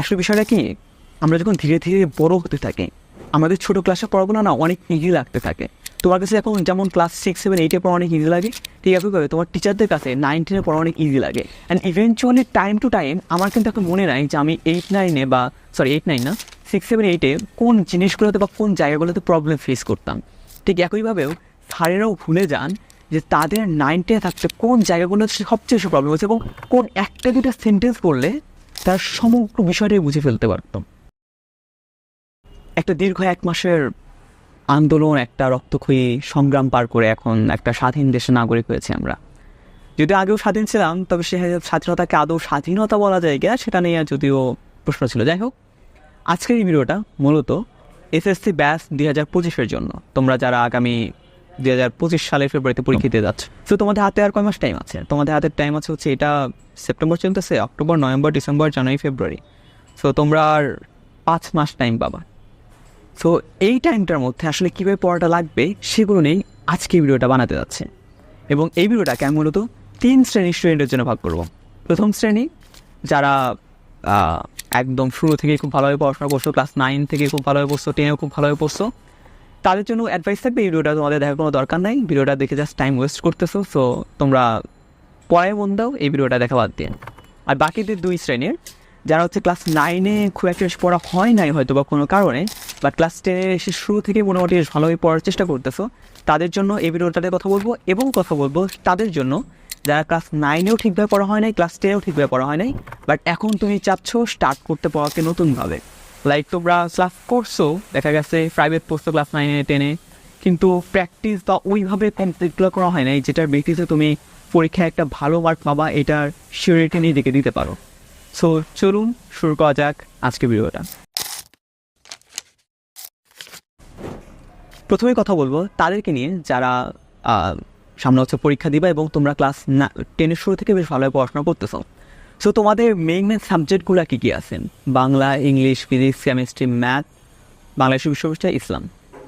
আসলে বিষয়টা কি? আমরা যখন ধীরে ধীরে বড় হতে থাকি, আমাদের ছোট ক্লাসে পড়াগুলো না অনেক ইজি লাগতে থাকে। তোমার কাছে এখন যেমন ক্লাস সিক্স সেভেন এইটে পড়া অনেক ইজি লাগে, ঠিক আছে তোমার টিচারদের কাছে নাইন টেনে পড়া অনেক ইজি লাগে। And eventually time to time আমার কিন্তু এখন মনে নাই যে আমি এইট নাইনে বা সরি এইট নাইন না সিক্স সেভেন এইটে কোন জিনিসগুলোতে বা কোন জায়গাগুলোতে প্রবলেম ফেস করতাম। ঠিক একইভাবেও স্যারেরাও ভুলে যান যে তাদের নাইন থাকতে কোন জায়গাগুলোতে সবচেয়ে বেশি প্রবলেম হচ্ছে এবং কোন একটা দুটা সেন্টেন্স পড়লে তার সমগ্র বিষয়টাই বুঝে ফেলতে পারতাম। একটা দীর্ঘ এক মাসের আন্দোলন, একটা রক্তক্ষয়ী সংগ্রাম পার করে এখন একটা স্বাধীন দেশের নাগরিক হয়েছে আমরা। যদি আগেও স্বাধীন ছিলাম, তবে সে স্বাধীনতাকে আদৌ স্বাধীনতা বলা যায় কিনা সেটা নিয়ে যদিও প্রশ্ন ছিল। যাই হোক, আজকের এই ভিডিওটা মূলত এসএসসি ব্যাস দুই হাজার পঁচিশের জন্য। তোমরা যারা আগামী দুই হাজার পঁচিশ সালের ফেব্রুয়ারিতে পরীক্ষা দিতে যাচ্ছ। তো তোমাদের হাতে আর কয় মাস টাইম আছে? তোমাদের হাতে টাইম আছে হচ্ছে এটা সেপ্টেম্বর চলতেছে, October, November, December, January, February. So তোমরা আর পাঁচ মাস টাইম পাবা। সো এই টাইমটার মধ্যে আসলে কীভাবে পড়াটা লাগবে সেগুলো নিয়েই আজকে ভিডিওটা বানাতে যাচ্ছে। এবং এই ভিডিওটাকে আমি মূলত তিন শ্রেণির স্টুডেন্টের জন্য ভাগ করব। প্রথম শ্রেণি, যারা একদম শুরু থেকে খুব ভালোভাবে পড়াশোনা করছ ক্লাস নাইন থেকে খুব ভালোভাবে পড়ছো টেনেও খুব ভালোভাবে পড়ছো, তাদের জন্য অ্যাডভাইস থাকবে, এই ভিডিওটা তোমাদের দেখার কোনো দরকার নাই। ভিডিওটা দেখে জাস্ট টাইম ওয়েস্ট করতেছো। সো তোমরা পরে মন দাও, এই ভিডিওটা দেখা বাদ দিয়ে। আর বাকিদের দুই শ্রেণির, যারা হচ্ছে ক্লাস নাইনে খুব একটা পড়া হয় নাই হয়তো বা কোনো কারণে বা ক্লাস টেনে এসে শুরু থেকে মোটামুটি ভালোভাবে পড়ার চেষ্টা করতেছো, তাদের জন্য এই ভিডিওটাতে কথা বলব এবং কথা বলব তাদের জন্য যারা ক্লাস নাইনেও ঠিকভাবে পড়া হয় নাই ক্লাস টেনেও ঠিকভাবে পড়া হয় নাই বাট এখন তুমি চাচ্ছ স্টার্ট করতে পড়াকে নতুনভাবে। লাইক তোমরা ক্লাস করছ, দেখা গেছে প্রাইভেট পড়ছো ক্লাস নাইনে টেনে কিন্তু প্র্যাকটিস বা ওইভাবে কমপ্লিটগুলো করা হয় নাই, যেটার বেসিসে তুমি পরীক্ষায় একটা ভালো মার্ক পাবা, এটার সিওরিটি নিজেকে দিতে পারো। সো চলুন শুরু করা যাক আজকে ভিডিওটা। প্রথমে কথা বলব তাদেরকে নিয়ে যারা সামনে হচ্ছে পরীক্ষা দিবা এবং তোমরা ক্লাস না টেনের শুরু থেকে বেশ ভালোভাবে পড়াশোনা করতেছো। সো তোমাদের মেইন মেইন সাবজেক্টগুলো কী কী আছেন Bangla English physics chemistry math Bangladesh বিশ্ববিদ্যালয়, ইসলাম।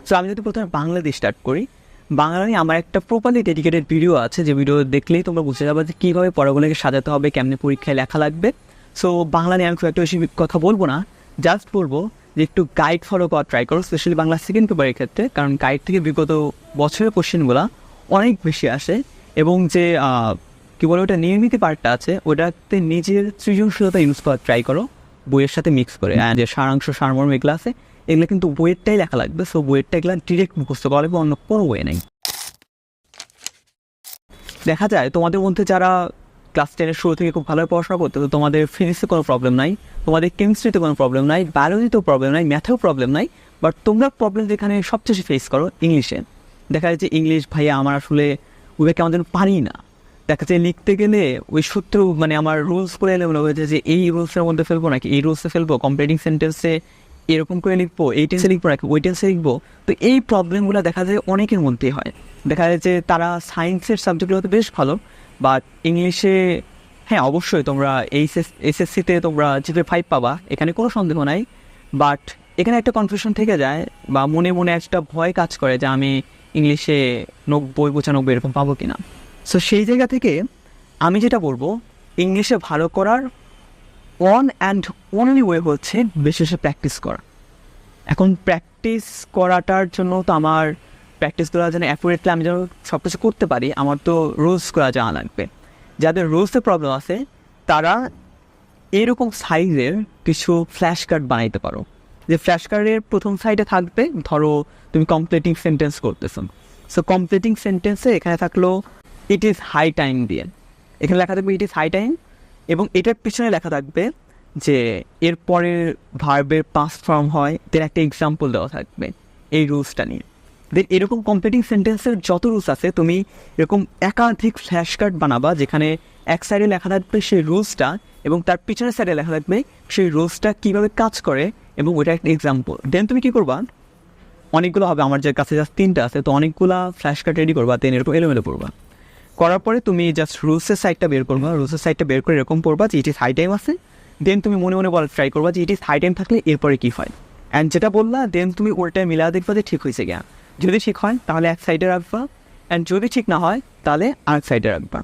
সো আমি যদি প্রথমে বাংলাদেশ স্টার্ট করি বাংলা নিয়ে আমার একটা প্রপারলি ডেডিকেটেড ভিডিও আছে যে ভিডিও দেখলেই তোমরা বুঝতে যাবে যে কীভাবে পড়াগুলোকে সাজাতে হবে কেমনে পরীক্ষায় লেখা লাগবে। সো বাংলা নিয়ে আমি খুব একটা বেশি কথা বলব না জাস্ট বলব যে একটু গাইড ফলো করা ট্রাই করো স্পেশালি বাংলা সেকেন্ড পেপারের ক্ষেত্রে কারণ গাইড থেকে বিগত বছরের কোশ্চেনগুলো অনেক বেশি আসে এবং যে কী বলে ওটা নির্মিত পার্টটা আছে ওটাতে নিজের সৃজনশীলতা ইউজ করার ট্রাই করো বইয়ের সাথে মিক্স করে যে সারাংশ সারমর্ম এগুলো আছে এগুলো কিন্তু বইয়েরটাই লেখা লাগবে সো বইয়েরটা এগুলো ডিরেক্ট মুখস্থ করা লাগবে, অন্য কোনো বই নেই। দেখা যায়, তোমাদের মধ্যে যারা ক্লাস টেনের শুরু থেকে খুব ভালো পড়াশোনা করতে, তো তোমাদের ফিজিক্সে কোনো প্রবলেম নাই, তোমাদের কেমিস্ট্রিতে কোনো প্রবলেম নাই বায়োলজিতেও প্রবলেম নাই ম্যাথেও প্রবলেম নাই বাট তোমরা প্রবলেম যেখানে সবচেয়ে ফেস করো ইংলিশে দেখা যাচ্ছে ইংলিশ ভাইয়া, আমার আসলে ওইভাবে কেমন যেন পারি না। দেখা যায় লিখতে গেলে ওই সূত্র মানে আমার রুলস করে এলে মনে হয়েছে যে এই রুলসের মধ্যে ফেলব নাকি এই রুলসে ফেলব কম্পিটিং সেন্টেন্সে এরকম করে লিখব, এই টেন্সে লিখব নাকি ওই টেন্সে লিখব, তো এই প্রবলেমগুলো দেখা যায় অনেকের মধ্যেই হয়। দেখা যায় যে তারা সায়েন্সের সাবজেক্টগুলোতে বেশ ভালো বাট ইংলিশে হ্যাঁ অবশ্যই তোমরা এইচএস এসএসসিতে তোমরা জিপে ফাইভ পাবা, এখানে কোনো সন্দেহ নাই বাট এখানে একটা কনফিউশন থেকে যায় বা মনে মনে একটা ভয় কাজ করে যে আমি ইংলিশে নব্বই, পঁচানব্বই এরকম পাবো কিনা। সো সেই জায়গা থেকে আমি যেটা বলব ইংলিশে ভালো করার ওয়ান অ্যান্ড অনলি ওয়ে হচ্ছে বেশি বেশি প্র্যাকটিস করা। এখন প্র্যাকটিস করাটার জন্য তো আমার প্র্যাকটিস করা যেন অ্যাকুরেটলি আমি যেন সব কিছু করতে পারি, আমার তো রোজ করা জানা লাগবে। যাদের রোজে প্রবলেম আছে, তারা এরকম সাইজের কিছু ফ্ল্যাশ কার্ড বানাইতে পারো। যে ফ্ল্যাশ কার্ডের প্রথম সাইডে থাকবে, ধরো তুমি কমপ্লিটিং সেন্টেন্স করতেছো। সো কমপ্লিটিং সেন্টেন্সে এখানে থাকল ইট ইজ হাই টাইম দিয়ে। এখানে লেখা থাকবে ইট ইজ হাই টাইম এবং এটার পিছনে লেখা থাকবে যে এর পরের ভার্বের পাস ফর্ম হয় তার একটা এক্সাম্পল দেওয়া থাকবে এই রুলসটা নিয়ে। দেন এরকম কমপ্লিটিং সেন্টেন্সের যত রুলস আছে, তুমি এরকম একাধিক ফ্ল্যাশ কার্ড বানাবা যেখানে এক সাইডে লেখা থাকবে সেই রুলসটা এবং তার পিছনের সাইডে লেখা থাকবে সেই রুলসটা কীভাবে কাজ করে এবং ওইটা একটা এক্সাম্পল দেন তুমি কী করবা? অনেকগুলো হবে, আমার যে কাছে জাস্ট তিনটা আছে, তো অনেকগুলো ফ্ল্যাশ কার্ড রেডি করবা দেন এরকম এলোমেলো করবা করার পরে তুমি জাস্ট রুলসের সাইডটা বের করবা। রুলসের সাইডটা বের করে এরকম পড়বা যে ইজ হাই টাইম আছে। দেন তুমি মনে মনে বলার ট্রাই করবা যে ইজ হাই টাইম থাকলে এরপরে কী হয়? অ্যান্ড যেটা বললা দেন তুমি ওইটা মিলা দেখবা যে ঠিক হয়েছে গিয়া। যদি ঠিক হয়, তাহলে এক সাইডে রাখবা। অ্যান্ড যদি ঠিক না হয়, তাহলে আরেক সাইডে রাখবা।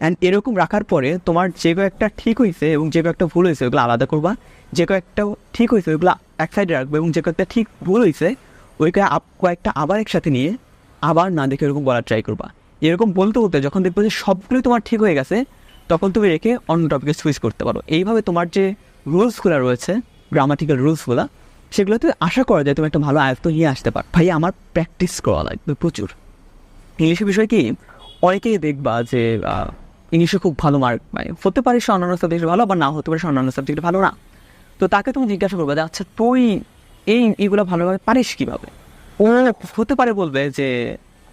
অ্যান্ড এরকম রাখার পরে তোমার যে কয়েকটা ঠিক হয়েছে এবং যে কয়েকটা ভুল হয়েছে, ওগুলো আলাদা করবা। যে কয়েকটা ঠিক হয়েছে, ওগুলো এক সাইডে রাখবে এবং যে কয়েকটা ঠিক ভুল হয়েছে ওই কয়েকটা আবার একসাথে নিয়ে আবার না দেখে এরকম বলার ট্রাই করবা। এরকম বলতে বলতে যখন দেখবে যে সবগুলোই তোমার ঠিক হয়ে গেছে, তখন তুমি রেখে অন্য টপিকে সুইচ করতে পারো। এইভাবে তোমার যে রুলসগুলো রয়েছে গ্রামাটিক্যাল রুলসগুলো, সেগুলোতে আশা করা যায় তুমি একটা ভালো আয়ত্ত নিয়ে আসতে পারো। ভাই, আমার প্র্যাকটিস করা লাগবে প্রচুর। ইংলিশের বিষয় কি, অনেকেই দেখবা যে ইংলিশে খুব ভালো মার্ক পায়। হতে পারে সে অন্যান্য সাবজেক্টে ভালো, আবার না, হতে পারে সে অন্যান্য সাবজেক্টে ভালো না। তো তাকে তুমি জিজ্ঞাসা করবে যে আচ্ছা তুই এই, এইগুলো ভালোভাবে পারিস কীভাবে? ও হতে পারে বলবে যে,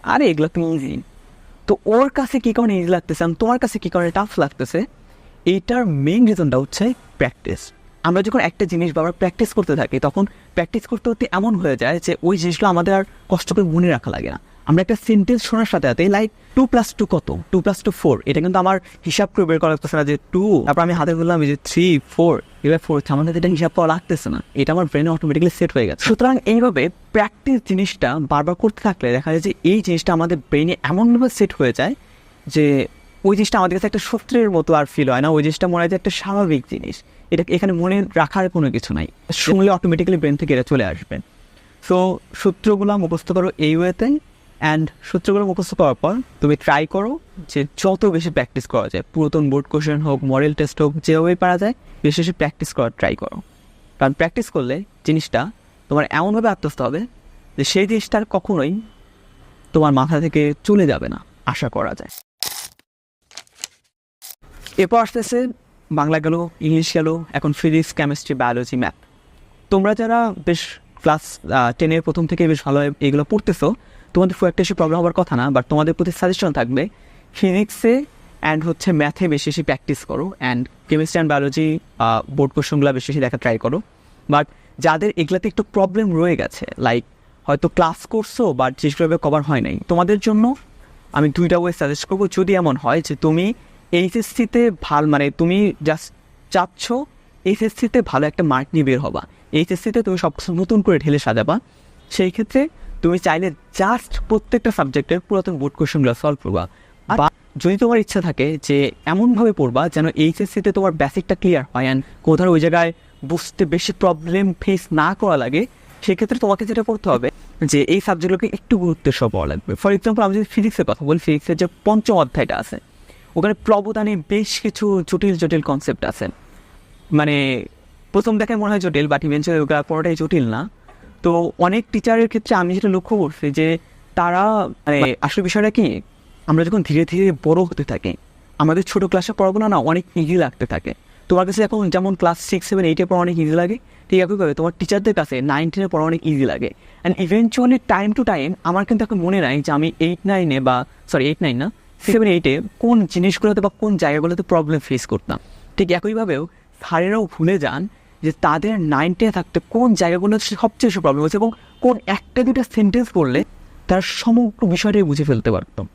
আরে, এগুলো তুমি ইজি তো ওর কাছে কী কারণে ইজি লাগতেছে আর তোমার কাছে কী কারণে টাফ লাগতেছে? এইটার মেইন রিজনটা হচ্ছে প্র্যাকটিস আমরা যখন একটা জিনিস বারবার প্র্যাকটিস করতে থাকি, তখন প্র্যাকটিস করতে করতে এমন হয়ে যায় যে ওই জিনিসগুলো আমাদের আর কষ্ট করে মনে রাখা লাগে না। আমরা একটা সেন্টেন্স শোনার সাথে সাথে লাইক টু প্লাস টু কত? টু প্লাস টু ফোর এটা কিন্তু আমার হিসাব করে বের করা লাগতেছে না যে টু তারপর আমি হাতে বললাম যে থ্রি ফোর এবার ফোর আমাদের এটা হিসাব করা লাগতেছে না। এটা আমার ব্রেনে অটোমেটিক্যালি সেট হয়ে গেছে। সুতরাং এইভাবে প্র্যাকটিস জিনিসটা বারবার করতে থাকলে দেখা যায় যে এই জিনিসটা আমাদের ব্রেনে এমনভাবে সেট হয়ে যায় যে ওই জিনিসটা আমাদের কাছে একটা সূত্রের মতো আর ফিল হয় না। ওই জিনিসটা মনে হয় যে একটা স্বাভাবিক জিনিস। এটা এখানে মনে রাখার কোনো কিছু নাই। শুনলে অটোমেটিক্যালি ব্রেন থেকে এটা চলে আসবে। সো সূত্রগুলো মুখস্থ করো এই ওয়েতে অ্যান্ড সূত্রগুলো মুখস্থ করার পর তুমি ট্রাই করো যে যত বেশি প্র্যাকটিস করা যায়, পুরাতন বোর্ড কোশ্চেন হোক মডেল টেস্ট হোক, যেভাবেই পারা যায়, বেশি বেশি প্র্যাকটিস করার ট্রাই করো। কারণ প্র্যাকটিস করলে জিনিসটা তোমার এমনভাবে আত্মস্থ হবে যে সেই জিনিসটা কখনোই তোমার মাথা থেকে চলে যাবে না, আশা করা যায়। এরপর আসতেছে, বাংলা গেল, ইংলিশ গেল, এখন ফিজিক্স কেমিস্ট্রি বায়োলজি ম্যাথ তোমরা যারা বেশ ক্লাস টেনের প্রথম থেকে বেশ ভালো এগুলো পড়তেছো তোমাদের খুব একটা বেশি প্রবলেম হওয়ার কথা না বাট তোমাদের প্রতি সাজেশন থাকবে ফিজিক্সে অ্যান্ড হচ্ছে ম্যাথে বেশি বেশি প্র্যাকটিস করো and chemistry and biology board কোশ্চেনগুলো বেশি বেশি দেখা ট্রাই করো। বাট যাদের এগুলাতে একটু প্রবলেম রয়ে গেছে লাইক হয়তো ক্লাস করছ বাট জিনিসগুলো কভার হয় নাই, তোমাদের জন্য আমি দুইটা ওয়ে সাজেস্ট করব। যদি এমন হয় যে তুমি এইচএসসিতে ভালো মানে তুমি জাস্ট চাচ্ছ এইচএসসিতে ভালো একটা মার্ক নিয়ে বের হবা এইচএসসিতে তুমি সব নতুন করে ঢেলে সাজাবা, সেই ক্ষেত্রে তুমি চাইলে জাস্ট প্রত্যেকটা সাবজেক্টের পুরাতন বোর্ড কোশ্চেনগুলো সলভ করবা। বা যদি তোমার ইচ্ছা থাকে যে এমনভাবে পড়বা যেন এইচএসসিতে তোমার বেসিকটা ক্লিয়ার হয় অ্যান্ড কোথাও ওই জায়গায় বুঝতে বেশি প্রবলেম ফেস না করা লাগে সেক্ষেত্রে তোমাকে যেটা করতে হবে যে এই সাবজেক্টগুলোকে একটু গুরুত্বের সহ পাওয়া লাগবে। ফর এক্সাম্পল আমি যদি ফিজিক্সের কথা বলি ফিজিক্সের যে পঞ্চম অধ্যায়টা আছে ওখানে প্রবদানে বেশ কিছু জটিল জটিল কনসেপ্ট আছে। মানে প্রথম দেখায় মনে হয় জটিল বাট ইভেন্চুয়ালি ওগুলো পুরোটাই জটিল না। তো অনেক টিচারের ক্ষেত্রে আমি যেটা লক্ষ্য করছি যে তারা মানে আসলে বিষয়টা কি? আমরা যখন ধীরে ধীরে বড় হতে থাকি, আমাদের ছোটো ক্লাসে পড়াবো না অনেক ইজি লাগতে থাকে। তোমার কাছে এখন যেমন ক্লাস সিক্স সেভেন এইটে পড়া অনেক ইজি লাগে, ঠিক একইভাবে তোমার টিচারদের কাছে নাইন টেনে পড়া অনেক ইজি লাগে। And eventually time to time আমার কিন্তু এখন মনে নাই যে আমি এইট নাইনে বা সরি এইট নাইন না সেভেন এইটে কোন জিনিসগুলোতে বা কোন জায়গাগুলোতে প্রবলেম ফেস করতাম। ঠিক একইভাবেও স্যারেরাও ভুলে যান যে তাদের নাইন টেনে থাকতে কোন জায়গাগুলোতে সবচেয়ে বেশি প্রবলেম হচ্ছে এবং কোন একটা দুটা সেন্টেন্স পড়লে তার সমগ্র বিষয়টাই বুঝে ফেলতে পারতাম।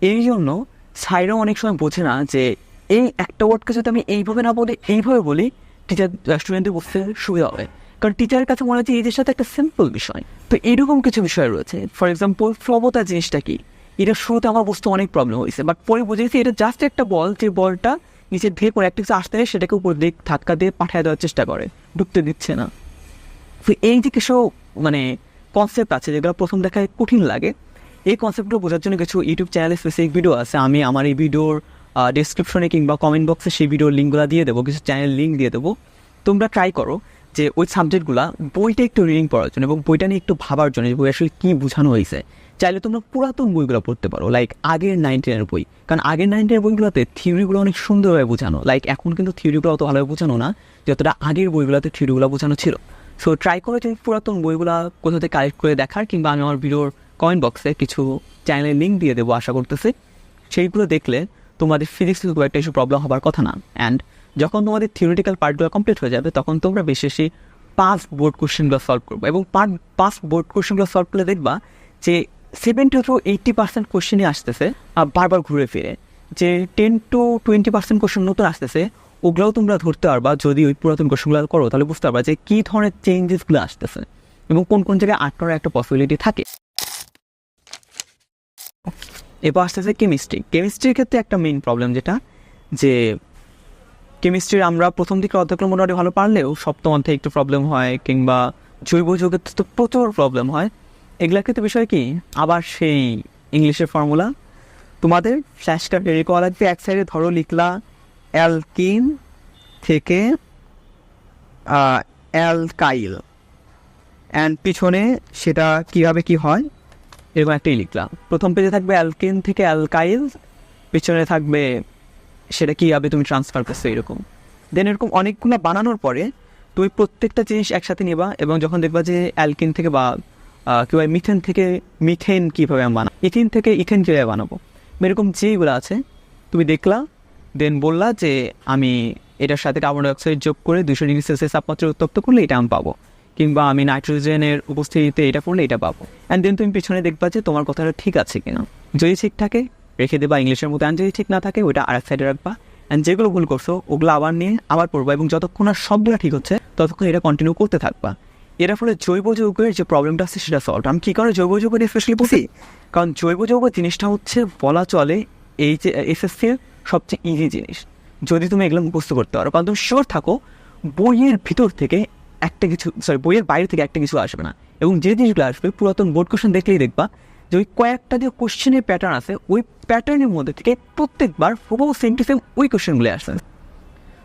এই জন্য সাইরাও অনেক সময় বোঝে না যে এই একটা ওয়ার্ডকে যদি আমি এইভাবে না বলে, এইভাবে বলি টিচার স্টুডেন্টদের বুঝতে সুবিধা হবে। কারণ টিচারের কাছে মনে হচ্ছে এই সাথে একটা সিম্পল বিষয়। তো এরকম কিছু বিষয় রয়েছে। ফর এক্সাম্পল প্রবতা জিনিসটা কি? এটা শুরুতে আমার বুঝতে অনেক প্রবলেম হয়েছে বাট পরে বুঝেছি এটা জাস্ট একটা বল যে বলটা নিচে ধেয়ে কোনো একটা কিছু আসতে সেটাকে উপর দিক ধাক্কা দিয়ে পাঠিয়ে দেওয়ার চেষ্টা করে, ঢুকতে দিচ্ছে না। তো এই যে কিছু মানে কনসেপ্ট আছে যেগুলো প্রথম দেখায় কঠিন লাগে, এই কনসেপ্টগুলো বোঝার জন্য কিছু ইউটিউব চ্যানেলে স্পেসিফিক ভিডিও আছে। আমি আমার এই ভিডিওর ডিসক্রিপশনে কিংবা কমেন্ট বক্সে সেই ভিডিওর লিঙ্কগুলো দিয়ে দেবো, কিছু চ্যানেল লিঙ্ক দিয়ে দেবো। তোমরা ট্রাই করো যে ওই সাবজেক্টগুলো বইটা একটু রিডিং পড়ার জন্য এবং বইটা নিয়ে একটু ভাবার জন্য যে বই আসলে কী বোঝানো হয়েছে। চাইলে তোমরা পুরাতন বইগুলো পড়তে পারো লাইক আগের নাইনটিনের বই। কারণ আগের নাইনটিনের বইগুলোতে থিওরিগুলো অনেক সুন্দরভাবে বোঝানো। লাইক এখন কিন্তু থিওরিগুলো অত ভালোভাবে বোঝানো না, যতটা আগের বইগুলোতে থিওরিগুলো বোঝানো ছিল। সো ট্রাই করো যে পুরাতন বইগুলো কোথা থেকে কালেক্ট করে দেখার, কিংবা আমি আমার ভিডিওর কমেন্ট বক্সে কিছু চ্যানেলের লিঙ্ক দিয়ে দেবো, আশা করতেছি। সেইগুলো দেখলে তোমাদের ফিজিক্সে খুব একটা ইস্যু প্রবলেম হবার কথা না। অ্যান্ড যখন তোমাদের থিওরিটিক্যাল পার্টগুলো কমপ্লিট হয়ে যাবে, তখন তোমরা বেশি বেশি পাঁচ বোর্ড কোশ্চেনগুলো সলভ করব। এবং পাঁচ বোর্ড কোশ্চেনগুলো সলভ করলে দেখবা যে সেভেন্টি টু এইট্টি পার্সেন্ট কোশ্চেনই আসতেছে বারবার ঘুরে ফিরে। যে ten to twenty percent question নতুন আসতেছে, ওগুলোও তোমরা ধরতে পারবা যদি ওই পুরাতন কোশ্চেনগুলো করো, তাহলে বুঝতে পারবা যে কী ধরনের চেঞ্জেসগুলো আসতেছে এবং কোন কোন জায়গায় আটকানোর একটা পসিবিলিটি থাকে। এবার আসতেছে কেমিস্ট্রি কেমিস্ট্রির ক্ষেত্রে একটা মেইন প্রবলেম যেটা, যে কেমিস্ট্রির আমরা প্রথম দিকে অর্ধেকগুলো মোটামুটি ভালো পারলেও সপ্তম অধ্যায়ে একটু প্রবলেম হয়, কিংবা জৈব যৌগের তো প্রচুর প্রবলেম হয়। এগুলোর ক্ষেত্রে বিষয় কি? আবার সেই ইংলিশের ফর্মুলা। তোমাদের ফ্ল্যাশ কার্ড রেডি করা লাগবে, এক সাইডে ধরো লিখলা অ্যালকিন থেকে অ্যালকাইল অ্যান্ড পিছনে সেটা কীভাবে কি হয়? এরকম একটাই লিখলাম প্রথম পেজে থাকবে অ্যালকিন থেকে অ্যালকাইল পিছনে থাকবে সেটা কীভাবে তুমি ট্রান্সফার করছ এরকম। দেন এরকম অনেকগুলো বানানোর পরে তুমি প্রত্যেকটা জিনিস একসাথে নেবা এবং যখন দেখবা যে অ্যালকিন থেকে বা কিংবা মিথেন থেকে, মিথেন কীভাবে আমি বানাবো? ইথিন থেকে ইথেন কীভাবে বানাবো? এরকম যেইগুলো আছে, তুমি দেখলা দেন বললা যে আমি এটার সাথে কার্বন ডাইঅক্সাইড যোগ করে দুশো ডিগ্রি সেলসিয়াস তাপমাত্রা উত্তপ্ত করলে এটা আমি পাবো, কিংবা আমি নাইট্রোজেনের উপস্থিতিতে এটা করলে এটা পাবো। অ্যান্ড দেন তুমি পিছনে দেখবা যে তোমার কথাটা ঠিক আছে কিনা। যদি ঠিক থাকে, রেখে দেবা, ইংলিশের মতো অ্যান্ড যদি ঠিক না থাকে, ওইটা আর সাইডে রাখবা। অ্যান্ড যেগুলো ভুল করছ, ওগুলো আবার নিয়ে আবার পড়বা এবং যতক্ষণ আর সবগুলো ঠিক হচ্ছে, ততক্ষণ এটা কন্টিনিউ করতে থাকবা। এর ফলে জৈব যৌগের যে প্রবলেমটা আছে সেটা সলভ আমি কী করে জৈব যৌগ নিয়ে স্পেশালি বলছি? কারণ জৈব যৌগ জিনিসটা হচ্ছে বলা চলে এই যে এসএসসির সবচেয়ে ইজি জিনিস। যদি তুমি এগুলো মুখস্থ করতে পারো, কারণ তুমি শিওর থাকো, বইয়ের ভিতর থেকে একটা কিছু সরি বইয়ের বাইরে থেকে একটা কিছু আসবে না। এবং যে জিনিসগুলো আসবে, পুরাতন বোর্ড কোশ্চেন দেখলেই দেখবা যে ওই কয়েকটা যে কোশ্চেনের প্যাটার্ন আছে, ওই প্যাটার্নের মধ্যে থেকে প্রত্যেকবার হুবহু সেম টু সেম ওই কোশ্চেনগুলো আসবে।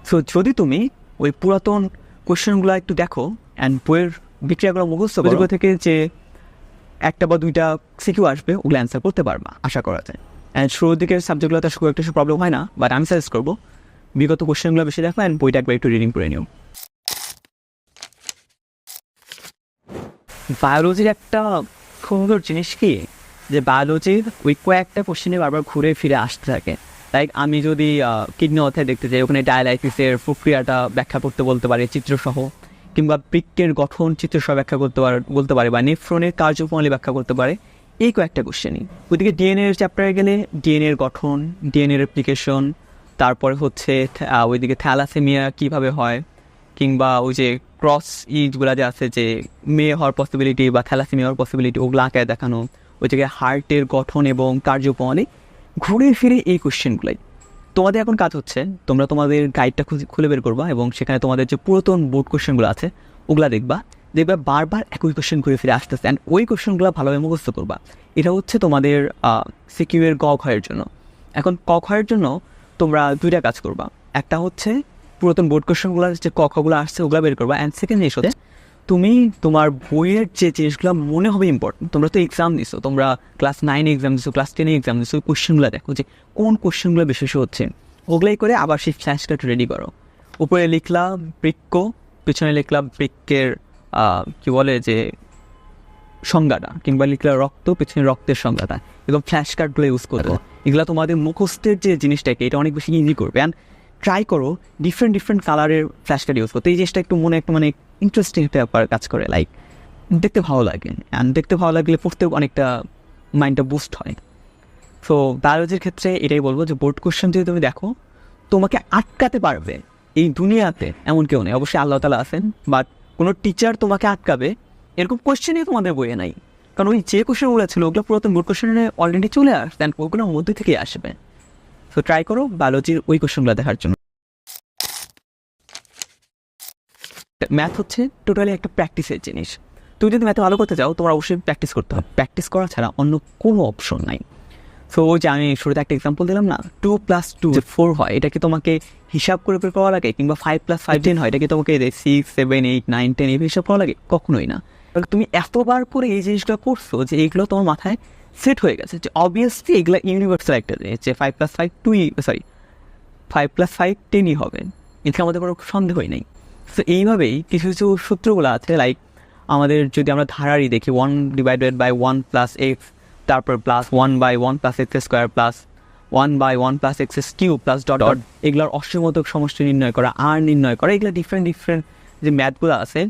সো যদি তুমি ওই পুরাতন কোশ্চেনগুলো একটু দেখো অ্যান্ড বইয়ের বিক্রিয়াগুলো মুখস্থ করো। থেকে যে একটা বা দুইটা সিকিউ আসবে ওগুলো অ্যান্সার করতে পারবা আশা করা যায়। অ্যান্ড শুরুর দিকের সাবজেক্টগুলোতে খুব একটা প্রবলেম হয় না বাট আমি সাজেস্ট করব বিগত কোশ্চেনগুলো বেশি দেখো অ্যান্ড বইটা একবার একটু রিডিং করে নিও। বায়োলজির একটা সুন্দর জিনিস কি? যে বায়োলজির ওই কয়েকটা কোশ্চেনে বারবার ঘুরে ফিরে আসতে থাকে। লাইক আমি যদি কিডনি অধ্যায় দেখতে চাই ওখানে ডায়ালাইসিসের প্রক্রিয়াটা ব্যাখ্যা করতে বলতে পারি চিত্রসহ, কিংবা বৃক্কের গঠন চিত্রসহ ব্যাখ্যা করতে পারে, বলতে পারে, বা নেফ্রনের কার্যপ্রণালী ব্যাখ্যা করতে পারে, এই কয়েকটা কোশ্চেনই ওইদিকে ডিএনএর চ্যাপ্টারে গেলে ডিএনএর গঠন ডিএনএর অ্যাপ্লিকেশন তারপরে হচ্ছে ওইদিকে থ্যালাসেমিয়া কীভাবে হয়, কিংবা ওই যে ক্রস ইজগুলো যে আছে, যে মেয়ে হওয়ার পসিবিলিটি বা থ্যালাসেমিয়া হওয়ার পসিবিলিটি ওগুলো আঁকায় দেখানো, ওই জায়গায় হার্টের গঠন এবং কার্যপ্রণালী ঘুরে ফিরে এই কোশ্চেনগুলোই তোমাদের এখন কাজ হচ্ছে, তোমরা তোমাদের গাইডটা খুলে বের করবা এবং সেখানে তোমাদের যে পুরাতন বোর্ড কোশ্চেনগুলো আছে, ওগুলা দেখবা। দেখবা বারবার একই কোশ্চেন ঘুরে ফিরে আসতেছে অ্যান্ড ওই কোশ্চেনগুলো ভালোভাবে মুখস্থ করবা। এটা হচ্ছে তোমাদের সিকিউয়ের ক ক্ষয়ের জন্য। এখন ক ক্ষয়ের জন্য তোমরা দুইটা কাজ করবা। একটা হচ্ছে পুরাতন বোর্ড কোশ্চেনগুলোর যে ক খগুলো আসছে, ওগুলো বের করবা অ্যান্ড সেকেন্ড জিনিস হচ্ছে তুমি তোমার বইয়ের যে জিনিসগুলো মনে হবে ইম্পর্টেন্ট তোমরা তো এক্সাম দিছো তোমরা ক্লাস নাইনে এক্সাম দিছো ক্লাস টেনে এক্সাম দিছো, ওই কোশ্চেনগুলো দেখো যে কোন কোশ্চেনগুলো বিশেষ হচ্ছে। ওগুলাই করে আবার সেই ফ্ল্যাশ কার্ড রেডি করো। উপরে লিখলাম বৃক্ষ, পিছনে লিখলাম বৃক্ষের কী বলে যে সংজ্ঞাটা, কিংবা লিখলাম রক্ত, পেছনে রক্তের সংজ্ঞাটা। এবং ফ্ল্যাশ কার্ডগুলো ইউজ করো। এগুলো তোমাদের মুখস্থের যে জিনিসটাকে এটা অনেক বেশি ইজি করবে। অ্যান্ড ট্রাই করো ডিফারেন্ট ডিফারেন্ট কালারের ফ্ল্যাশ কার্ড ইউজ করতে। এই জিনিসটা একটু মনে, একটু মানে ইন্টারেস্টিং একটা ব্যাপার কাজ করে লাইক দেখতে ভালো লাগে। অ্যান্ড দেখতে ভালো লাগলে পড়তেও অনেকটা মাইন্ডটা বুস্ট হয়। সো বায়োলজির ক্ষেত্রে এটাই বলব যে বোর্ড কোশ্চেন যদি তুমি দেখো, তোমাকে আটকাতে পারবে। এই দুনিয়াতে এমন কেউ নেই। অবশ্যই আল্লাহ তালা আছেন বাট কোনো টিচার তোমাকে আটকাবে, এরকম কোয়েশ্চেনই তোমাদের বইয়ে নাই। কারণ ওই যে কোশ্চেনগুলো ছিল, ওগুলো পুরাতন বোর্ড কোশ্চেনে অলরেডি চলে অ্যান্ড ওগুলোর মধ্যে থেকেই আসবে। সো ট্রাই করো বায়োলজির ওই কোশ্চেনগুলো দেখার জন্য। ম্যাথ হচ্ছে টোটালি একটা প্র্যাকটিসের জিনিস। তুমি যদি ম্যাথে ভালো করতে চাও, তোমার অবশ্যই প্র্যাকটিস করতে হবে। প্র্যাকটিস করা ছাড়া অন্য কোনো অপশন নাই। সো ওই যে আমি শুরুতে একটা এক্সাম্পল দিলাম না টু প্লাস টু ফোর হয়, এটা কি তোমাকে হিসাব করে বের করা লাগে? কিংবা ফাইভ প্লাস ফাইভ টেন হয়, এটা কি তোমাকে six seven eight nine ten এই হিসাব করা লাগে? কখনোই না। তুমি এতবার করে এই জিনিসগুলো করছ যে এইগুলো তোমার মাথায় সেট হয়ে গেছে যে অবভিয়াসলি এগুলো ইউনিভার্সাল একটা জিনিস, যে ফাইভ প্লাস ফাইভ টুই সরি ফাইভ প্লাস ফাইভ টেনই হবে। এতে আমাদের কোনো সন্দেহই নেই। তো এইভাবেই কিছু কিছু সূত্রগুলো আছে লাইক আমাদের যদি আমরা ধারারই দেখি one divided by one plus x তারপর plus one by one plus x square plus one by one plus x S Q plus dot dot এগুলোর অসীমতক সমষ্টি নির্ণয় করা আর নির্ণয় করা এগুলো ডিফারেন্ট ডিফারেন্ট যে ম্যাথগুলো আছে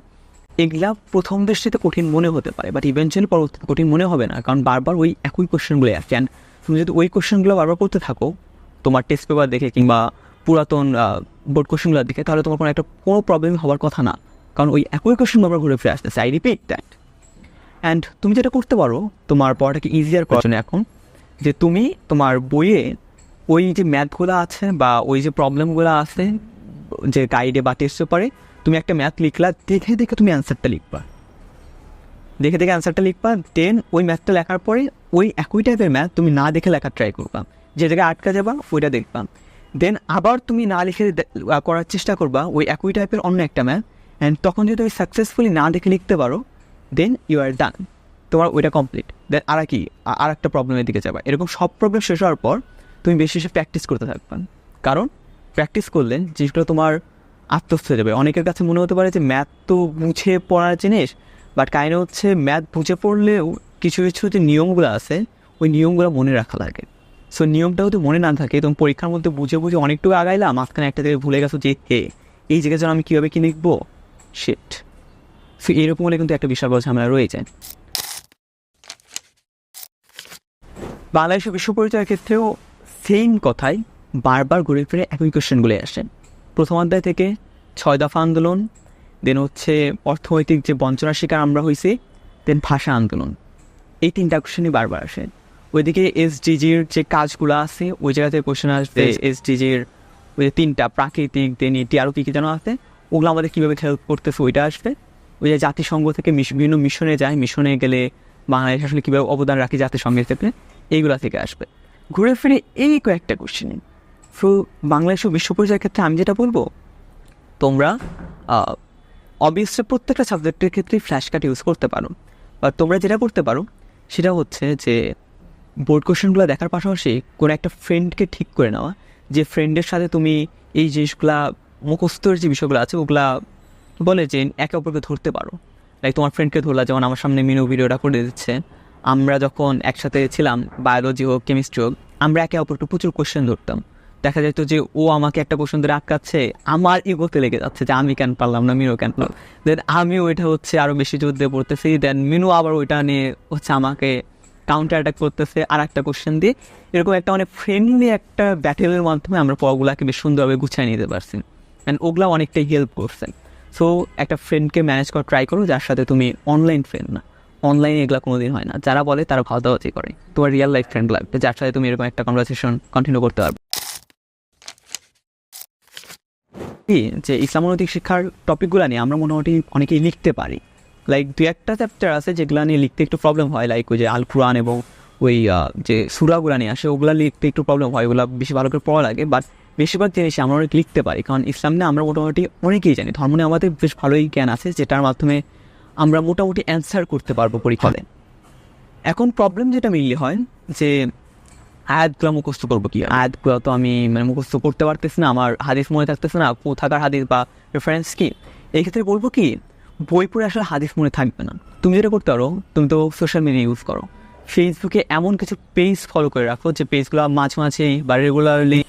এগুলা প্রথম দৃষ্টিতে কঠিন মনে হতে পারে বাট ইভেনচুয়ালি পরবর্তীতে কঠিন মনে হবে না কারণ বারবার ওই একই কোশ্চেনগুলো আসছে। অ্যান্ড তুমি যদি ওই কোশ্চেনগুলো বারবার করতে থাকো তোমার টেস্ট পেপার দেখে কিংবা পুরাতন বোর্ড কোশ্চেনগুলো দেখে তাহলে তোমার কোনো একটা, কোনো প্রবলেম হওয়ার কথা না। কারণ ওই একই কোশ্চেন বারবার ঘুরে ফিরে আসতেছে আই রিপিট দ্যাট অ্যান্ড তুমি যেটা করতে পারো, তোমার পড়াটাকে ইজিয়ার করার জন্য এখন, যে তুমি তোমার বইয়ে ওই যে ম্যাথগুলো আছে বা ওই যে প্রবলেমগুলো আছে, যে গাইডে বা টেস্ট পেপারে তুমি একটা ম্যাথ লিখলা, দেখে দেখে তুমি অ্যান্সারটা লিখবা। দেখে দেখে অ্যান্সারটা লিখবা দেন ওই ম্যাথটা লেখার পরে ওই একই টাইপের ম্যাথ তুমি না দেখে লেখার ট্রাই করবা। যে জায়গায় আটকা যাবা, ওইটা দেখবা। দেন আবার তুমি না লিখে করার চেষ্টা করবা, ওই একই টাইপের অন্য একটা ম্যাথ অ্যান্ড তখন যদি তুমি সাকসেসফুলি না দেখে লিখতে পারো দেন ইউ আর ডান তোমার ওইটা কমপ্লিট দেন আর কি আর একটা প্রবলেমের দিকে যাবা। এরকম সব প্রবলেম শেষ হওয়ার পর তুমি বেশি বেশি প্র্যাকটিস করতে থাকবা। কারণ প্র্যাকটিস করলে জিনিসগুলো তোমার আত্মস্থ হয়ে যাবে। অনেকের কাছে মনে হতে পারে যে ম্যাথ তো মুছে পড়ার জিনিস বাট কাহিনী হচ্ছে ম্যাথ বুঝে পড়লেও কিছু কিছু যে নিয়মগুলো আছে, ওই নিয়মগুলো মনে রাখা লাগে। সো নিয়মটা যদি মনে না থাকে তুমি পরীক্ষার মধ্যে বুঝে বুঝে অনেকটুকু আগাইলাম, মাঝখানে একটা জায়গায় ভুলে গেছো যে, হে, এই জায়গায় যেন আমি কীভাবে কী লিখব? শিট সো এরকম হলে কিন্তু একটা বিশাল বড় ঝামেলা রয়ে যায়। বাংলাদেশের বিশ্ব পরিচয়ের ক্ষেত্রেও সেম কথাই বারবার ঘুরে ফিরে একই কোশ্চেনগুলো আসে। প্রথম অধ্যায় থেকে ছয় দফা আন্দোলন দেন হচ্ছে অর্থনৈতিক যে বঞ্চনার শিকার আমরা হয়েছি দেন ভাষা আন্দোলন। এই তিনটা কোশ্চেনই বারবার আসে। ওইদিকে এসডিজির যে কাজগুলো আছে ওই জায়গাতে কোশ্চেন আসবে এসডিজির ওই যে তিনটা প্রাকৃতিক দেন এটি আরও কী কী যেন আছে ওগুলো আমাদের কীভাবে হেল্প করতেছে ওইটা আসবে। ওই যে জাতিসংঘ থেকে বিভিন্ন মিশনে যায় মিশনে গেলে বাংলাদেশ আসলে কীভাবে অবদান রাখি জাতিসংঘের ক্ষেত্রে এইগুলো থেকে আসবে। ঘুরে ফিরে এই কয়েকটা কোশ্চেন সো বাংলাদেশ ও বিশ্ব পরিচয়ের ক্ষেত্রে আমি যেটা বলব তোমরা অবভিয়াসলি প্রত্যেকটা সাবজেক্টের ক্ষেত্রে ফ্ল্যাশ কার্ড ইউজ করতে পারো। বা তোমরা যেটা করতে পারো সেটা হচ্ছে যে বোর্ড কোশ্চেনগুলো দেখার পাশাপাশি কোনো একটা ফ্রেন্ডকে ঠিক করে নেওয়া। যে ফ্রেন্ডের সাথে তুমি এই জিনিসগুলা মুখস্থর যে বিষয়গুলো আছে, ওগুলা বলে যে একে অপরকে ধরতে পারো। লাইক তোমার ফ্রেন্ডকে ধরলা, যেমন আমার সামনে মিনু ভিডিওটা করে দিচ্ছে। আমরা যখন একসাথে ছিলাম বায়োলজি হোক কেমিস্ট্রি হোক, আমরা একে অপরকে প্রচুর কোশ্চেন ধরতাম। দেখা যেত যে ও আমাকে একটা কোশ্চেন ধরে আটকাচ্ছে, আমার ইগোতে লেগে যাচ্ছে যে আমি কেন পারলাম না, মিনু কেন পারলাম দেন আমি ওইটা হচ্ছে আরও বেশি জোর দিয়ে পড়তেছি দেন মিনু আবার ওইটা নিয়ে হচ্ছে আমাকে কাউন্টার অ্যাটাক করতেছে আর একটা কোশ্চেন দিয়ে। এরকম একটা অনেক ফ্রেন্ডলি একটা ব্যাটেলের মাধ্যমে আমরা পড়াগুলোকে বেশ সুন্দরভাবে গুছিয়ে নিতে পারছি। অ্যান্ড ওগুলা অনেকটাই হেল্প করছেন সো একটা ফ্রেন্ডকে ম্যানেজ করা ট্রাই করো, যার সাথে তুমি অনলাইন ফ্রেন্ড না। অনলাইনে এগুলো কোনোদিন হয় না। যারা বলে, তারা ভাওতাবাজি করে। তোমার রিয়েল লাইফ ফ্রেন্ড লাগবে, যার সাথে তুমি এরকম একটা কনভারসেশন কন্টিনিউ করতে পারবে। যে ইসলামনৈতিক শিক্ষার টপিকগুলো নিয়ে আমরা মোটামুটি অনেকেই লিখতে পারি। লাইক দু একটা চ্যাপ্টার আছে যেগুলো নিয়ে লিখতে একটু প্রবলেম হয় লাইক ওই যে আল কুরআন এবং ওই যে সুরাগুলো নিয়ে আসে, ওগুলো লিখতে একটু প্রবলেম হয়, ওগুলো বেশি ভালো করে পড়া লাগে বাট বেশিরভাগ জিনিস আমরা অনেক লিখতে পারি, কারণ ইসলাম নিয়ে আমরা মোটামুটি অনেকেই জানি, ধর্ম নিয়ে আমাদের বেশ ভালোই জ্ঞান আছে, যেটার মাধ্যমে আমরা মোটামুটি অ্যান্সার করতে পারব পরীক্ষাতে। এখন প্রবলেম যেটা মিললে হয়, যে আয়াতগুলো মুখস্থ করব কি আয়াতগুলো তো আমি মানে মুখস্থ করতে পারতেছি না, আমার হাদিস মনে থাকতেছে না, কোথাকার হাদিস বা রেফারেন্স কি? এই ক্ষেত্রে বলব কি বই পড়ে আসলে হাদিস মনে থাকবে না। তুমি যেটা করতে পারো, তুমি তো সোশ্যাল মিডিয়া ইউজ করো। ফেসবুকে এমন কিছু পেজ ফলো করে রাখো যে পেজগুলো মাঝে মাঝে বা রেগুলারলি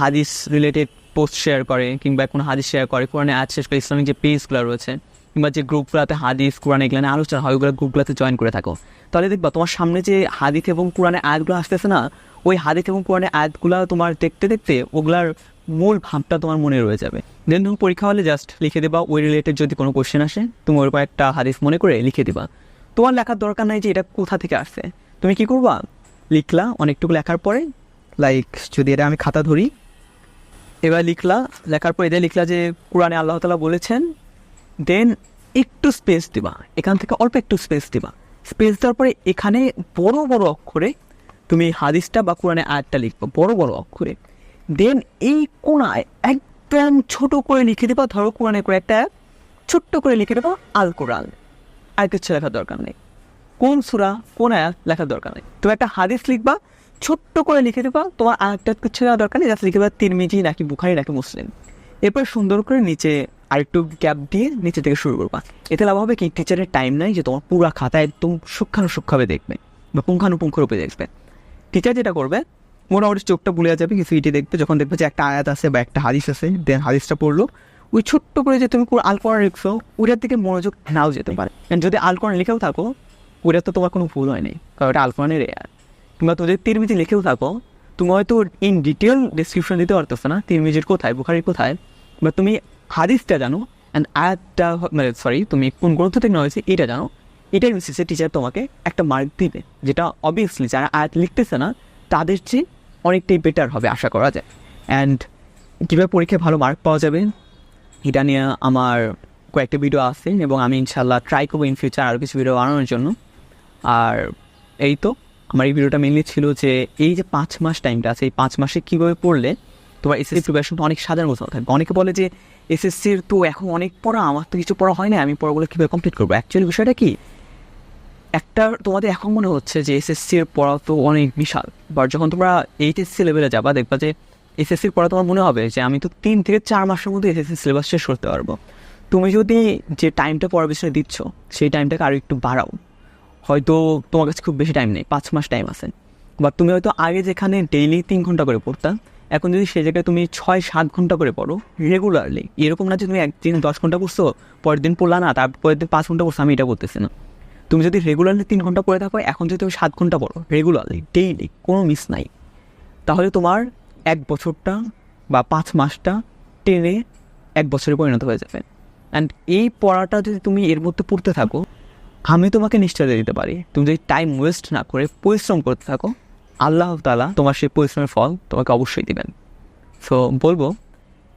হাদিস রিলেটেড পোস্ট শেয়ার করে কিংবা কোনো হাদিস শেয়ার করে, কোরআনে আজ শেষ করে, ইসলামিক যে পেজগুলো রয়েছে, কিংবা যে গ্রুপগুলোতে হাদিস, কোরআন এগুলো নিয়ে আলোচনা হয় ওগুলো গ্রুপগুলোতে জয়েন করে থাকো। তাহলে দেখবা তোমার সামনে যে হাদিস এবং কোরআনে আয়াতগুলো আসতেছে না, ওই হাদিস এবং কোরআনে আয়াতগুলো তোমার দেখতে দেখতে ওগুলার মূল ভাবটা তোমার মনে রয়ে যাবে। দেন তুমি পরীক্ষা হলে জাস্ট লিখে দেবা, ওই রিলেটেড যদি কোনো কোয়েশ্চেন আসে, তুমি ওর একটা হাদিস মনে করে লিখে দিবা। তোমার লেখার দরকার নাই যে এটা কোথা থেকে আসছে। তুমি কি করবা? লিখলা, অনেকটুকু লেখার পরে লাইক যদি এটা আমি খাতা ধরি, এবার লিখলা, লেখার পর এদের লিখলা যে কোরআনে আল্লাহ তালা বলেছেন দেন একটু স্পেস দিবা। এখান থেকে অল্প একটু স্পেস দিবা। স্পেস দেওয়ার পরে এখানে বড় বড় অক্ষরে তুমি হাদিসটা বা কোরআনে আয়াতটা লিখব। বড় বড় অক্ষরে। দেন এই কোনায় একদম ছোট করে লিখে দেবা, ধরো কোরআনে করে একটা ছোট্ট করে লিখে দেবা আল কোরআন। আর কিছু লেখার দরকার নেই। কোন সুরা কোন আয়াত লেখার দরকার নেই। তুমি একটা হাদিস লিখবা, ছোট্ট করে লিখে দেবা, তোমার আরেকটা কিছু দেওয়ার দরকার নেই, জাস্ট লিখে দেবা তিরমিজি নাকি বুখারি নাকি মুসলিম। এরপর সুন্দর করে নিচে আরেকটু গ্যাপ দিয়ে নিচে থেকে শুরু করবা। এতে লাভ হবে কি টিচারের টাইম নাই যে তোমার পুরো খাতা একদম সূক্ষ্মানুসূক্ষভাবে দেখবে বা পুঙ্খানুপুঙ্খ রূপে দেখবে। টিচার যেটা করবে মোটামুটি চোখটা ভুলে যাবে কিছু ইটি দেখবে, যখন দেখবে যে একটা আয়াত আছে বা একটা হাদিস আছে দেন হাদিসটা পড়ল। ওই ছোট্ট করে যে তুমি আল কোরআন লিখছো ওটার দিকে মনোযোগ নাও যেতে পারে। যদি আল কোরআন লিখেও থাকো ওটা তো তোমার কোনো ভুল হয়নি, কারণ ওটা আল এয়ার কিংবা তুমি যদি তিরমিজি লিখেও থাকো, তুমি হয়তো ইন ডিটেল ডিসক্রিপশন দিতে পারতেছো না, তিরমিজির কোথায়, বুখারির কোথায়, বা তুমি হাদিসটা জানো অ্যান্ড আয়াতটা মানে সরি তুমি কোন গ্রন্থ থেকে হয়েছে, এটা জানো, এটাই বেসিসে টিচার তোমাকে একটা মার্ক দিবে, যেটা অবভিয়াসলি যারা আয়াত লিখতেছে না, তাদের চেয়ে অনেকটাই বেটার হবে, আশা করা যায়। অ্যান্ড কীভাবে পরীক্ষায় ভালো মার্ক পাওয়া যাবে, এটা নিয়ে আমার কয়েকটা ভিডিও আছে এবং আমি ইনশাল্লাহ ট্রাই করব ইন ফিউচার আরও কিছু ভিডিও বানানোর জন্য। আর এই তো, আমার এই ভিডিওটা মেনলি ছিল যে এই যে পাঁচ মাস টাইমটা আছে, এই পাঁচ মাসে কীভাবে পড়লে তোমার এসএসসি প্রিপারেশনটা অনেক সাধারণ মতো থাকবে। অনেকে বলে যে এসএসসির তো এখন অনেক পড়া, আমার তো কিছু পড়া হয় না আমি পড়াগুলো কীভাবে কমপ্লিট করব? অ্যাকচুয়ালি বিষয়টা কি একটা তোমাদের এখন মনে হচ্ছে যে এসএসসির পড়া তো অনেক বিশাল বাট যখন তোমরা এইচএসসি লেভেলে যাবা, দেখবা যে এসএসসির পড়া তোমার মনে হবে যে আমি তো তিন থেকে চার মাসের মধ্যে এসএসসি সিলেবাস শেষ করতে পারব। তুমি যদি যে টাইমটা পড়ার পিছনে দিচ্ছ, সেই টাইমটাকে আরও একটু বাড়াও। হয়তো তোমার কাছে খুব বেশি টাইম নেই, পাঁচ মাস টাইম আছে। বা তুমি হয়তো আগে যেখানে ডেইলি তিন ঘণ্টা করে পড়তাম এখন যদি সেই জায়গায় তুমি ছয় সাত ঘণ্টা করে পড়ো রেগুলারলি এরকম না যে তুমি একদিন দশ ঘণ্টা পড়ছো, পরের দিন পড়লা না তারপরের দিন পাঁচ ঘণ্টা পড়ছো, আমি এটা বলতেছি না। তুমি যদি রেগুলারলি তিন ঘণ্টা পড়ে থাকো, এখন যদি তুমি সাত ঘণ্টা পড়ো রেগুলারলি ডেইলি কোনো মিস নাই। তাহলে তোমার এক বছরটা বা পাঁচ মাসটা টেনে এক বছরে পরিণত হয়ে যাবে। অ্যান্ড এই পড়াটা যদি তুমি এর মধ্যে পড়তে থাকো, আমি তোমাকে নিশ্চয়তা দিতে পারি। তুমি যদি টাইম ওয়েস্ট না করে পরিশ্রম করতে থাকো, আল্লাহ তালা তোমার সেই পরিশ্রমের ফল তোমাকে অবশ্যই দেবেন। সো বলব,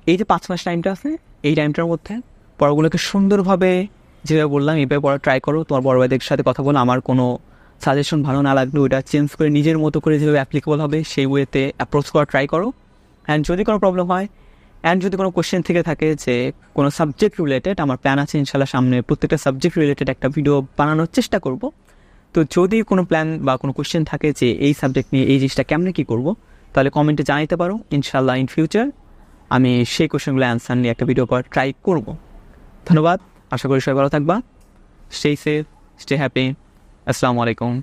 এই যে পাঁচ মাস টাইমটা আছে, এই টাইমটার মধ্যে পড়াগুলোকে সুন্দরভাবে যেভাবে বললাম এইভাবে পড়া ট্রাই করো। তোমার বড় ভাইদের সাথে কথা বলো। আমার কোনো সাজেশন ভালো না লাগল ওটা চেঞ্জ করে নিজের মতো করে যেভাবে অ্যাপ্লিকেবল হবে, সেই ওয়েতে অ্যাপ্রোচ করা ট্রাই করো। অ্যান্ড যদি কোনো প্রবলেম হয় অ্যান্ড যদি কোনো কোয়েশ্চেন থেকে থাকে যে কোনো সাবজেক্ট রিলেটেড আমার প্ল্যান আছে ইনশাল্লাহ সামনে প্রত্যেকটা সাবজেক্ট রিলেটেড একটা ভিডিও বানানোর চেষ্টা করব। তো যদি কোনো প্ল্যান বা কোনো কোয়েশ্চেন থাকে যে এই সাবজেক্ট নিয়ে এই জিনিসটা কেমনে কী করব, তাহলে কমেন্টে জানাতে পারো। ইনশাল্লাহ ইন ফিউচার আমি সেই কোশ্চেনগুলো অ্যান্সার নিয়ে একটা ভিডিও করার ট্রাই করব। ধন্যবাদ। আশা করি সবাই ভালো থাকবা স্টে সেফ স্টে হ্যাপি আসসালামু আলাইকুম।